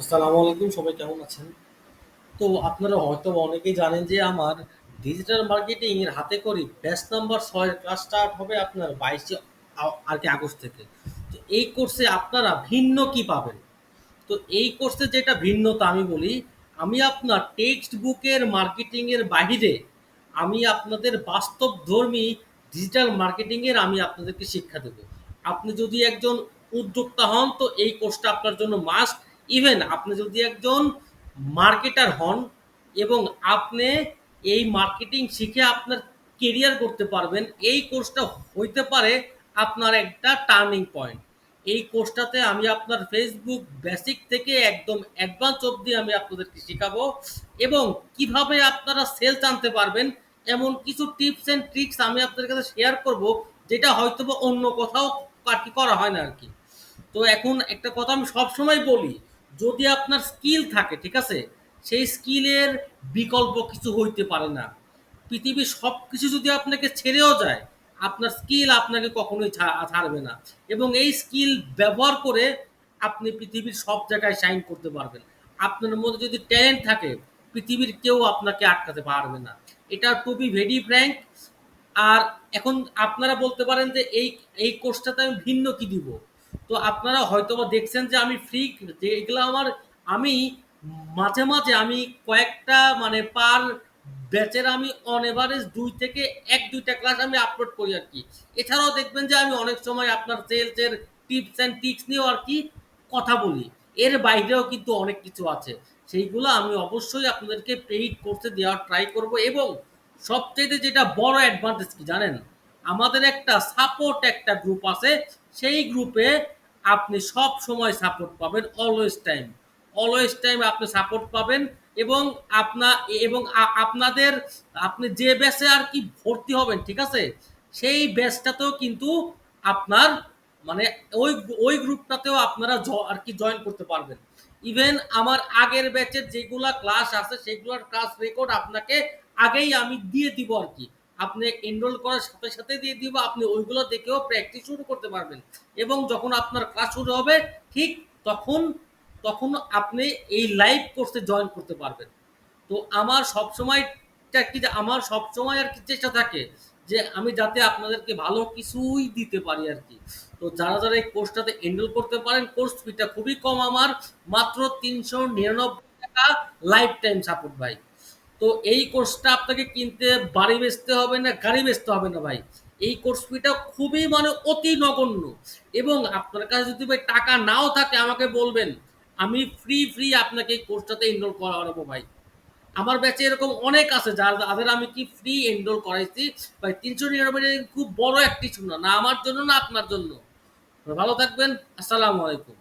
আসসালামু আলাইকুম সবাই কেমন আছেন? তো আপনারা হয়তো অনেকেই জানেন যে আমার ডিজিটাল মার্কেটিং এর হাতে খড়ি ব্যাচ নাম্বার ৬ এর ক্লাস স্টার্ট হবে আপনার ২২ আ আরকি আগস্ট থেকে। তো এই কোর্সে আপনারা ভিন্ন কি পাবেন? তো এই কোর্সে যেটা ভিন্নতা আমি বলি, আমি আপনার টেক্সট বুকের মার্কেটিং এর বাহিরে আমি আপনাদের বাস্তবধর্মী ডিজিটাল মার্কেটিং এর আমি আপনাদেরকে শিক্ষা দেব। আপনি যদি একজন উদ্যোক্তা হন তো এই কোর্সটা আপনার জন্য মাস্ট। ইভেন আপনি যদি একজন মার্কেটার হন এবং আপনি এই মার্কেটিং শিখে আপনার কেরিয়ার করতে পারবেন, এই কোর্সটা হইতে পারে আপনার একটা টার্নিং পয়েন্ট। এই কোর্সটাতে আমি আপনার ফেসবুক বেসিক থেকে একদম অ্যাডভান্স অব্দি আমি আপনাদেরকে শেখাবো এবং কীভাবে আপনারা সেলস আনতে পারবেন, এমন কিছু টিপস অ্যান্ড ট্রিকস আমি আপনাদের কাছে শেয়ার করব, যেটা হয়তোবা অন্য কোথাও আরকি করা হয় না আর কি তো এখন একটা কথা আমি সবসময় বলি, যদি আপনার স্কিল থাকে, ঠিক আছে? সেই স্কিলের বিকল্প কিছু হইতে পারে না। পৃথিবীর সব কিছু যদি আপনাকে ছেড়েও যায়, আপনার স্কিল আপনাকে কখনোই ছাড়বে না এবং এই স্কিল ব্যবহার করে আপনি পৃথিবীর সব জায়গায় সাইন করতে পারবেন। আপনার মধ্যে যদি ট্যালেন্ট থাকে, পৃথিবীর কেউ আপনাকে আটকাতে পারবে না। এটা টু বি ভেরি ফ্র্যাঙ্ক আর এখন আপনারা বলতে পারেন যে এই এই কোর্সটাতে আমি ভিন্ন কি দিব? তো আপনারা হয়তোবা দেখছেন যে আমি ফ্রি যে এগুলা আমার আমি মাঝে, মাঝে আমি কয়েকটা মানে পার ব্যাচের আমি অন এভারেজ ২ থেকে এক দুইটা ক্লাস আমি আপলোড করি আর কি এছাড়াও দেখবেন যে আমি অনেক সময় আপনার সেলস এর টিপস অ্যান্ড ট্রিকস নিয়েও আর কি কথা বলি। এর বাইরেও কিন্তু অনেক কিছু আছে। সেইগুলো আমি অবশ্যই আপনাদেরকে পেইড কোর্সে দেওয়ার ট্রাই করব এবং সবচাইতে যেটা বড় অ্যাডভান্টেজ কি জানেন? আমাদের একটা সাপোর্ট একটা গ্রুপ আছে। সেই গ্রুপে আপনি সবসময় সাপোর্ট পাবেন অলওয়েজ টাইম। অলওয়েজ টাইম আপনি সাপোর্ট পাবেন এবং আপনা এবং আপনাদের আপনি যে ব্যাচে আর কি ভর্তি হবেন, ঠিক আছে? সেই ব্যাচটাতেও কিন্তু আপনার মানে ওই ওই গ্রুপটাতেও আপনারা জ আরকি জয়েন করতে পারবেন। ইভেন আমার আগের ব্যাচের যেগুলা ক্লাস আছে, সেগুলোর ক্লাস রেকর্ড আপনাকে আগেই আমি দিয়ে দিব আরকি। আপনি এনরোল করার সাথে, সাথে দিয়ে দিব। আপনি ওইগুলো দেখেও প্র্যাকটিস শুরু করতে পারবেন এবং যখন আপনার ক্লাস শুরু হবে, ঠিক তখন তখন আপনি এই লাইভ কোর্সে জয়েন করতে পারবেন। তো আমার সবসময় টা কি যে আমার সবসময় আর কি চেষ্টা থাকে যে আমি যাতে আপনাদেরকে ভালো কিছুই দিতে পারি আর কি তো যারা, যারা এই কোর্সটাতে এনরোল করতে পারেন, কোর্স ফিটা খুবই কম আমার। মাত্র ৳৩৯৯ লাইফ টাইম সাপোর্ট ভাই। তো এই কোর্সটা আপনাকে কিনতে বাড়ি বেচতে হবে না, গাড়ি বেচতে হবে না ভাই। এই কোর্স ফিটা খুবই মানে অতি নগণ্য এবং আপনার কাছে যদি ভাই টাকা নাও থাকে আমাকে বলবেন। আমি ফ্রি, ফ্রি আপনাকে এই কোর্সটাতে এনরোল করাবো ভাই। আমার ব্যাচে এরকম অনেক আছে যার যাদের আমি কি ফ্রি এনরোল করাইছি। ভাই ৳৩৯৯ খুব বড় একটি না। না আমার জন্য না আপনার জন্য। ভালো থাকবেন। আসসালামু আলাইকুম।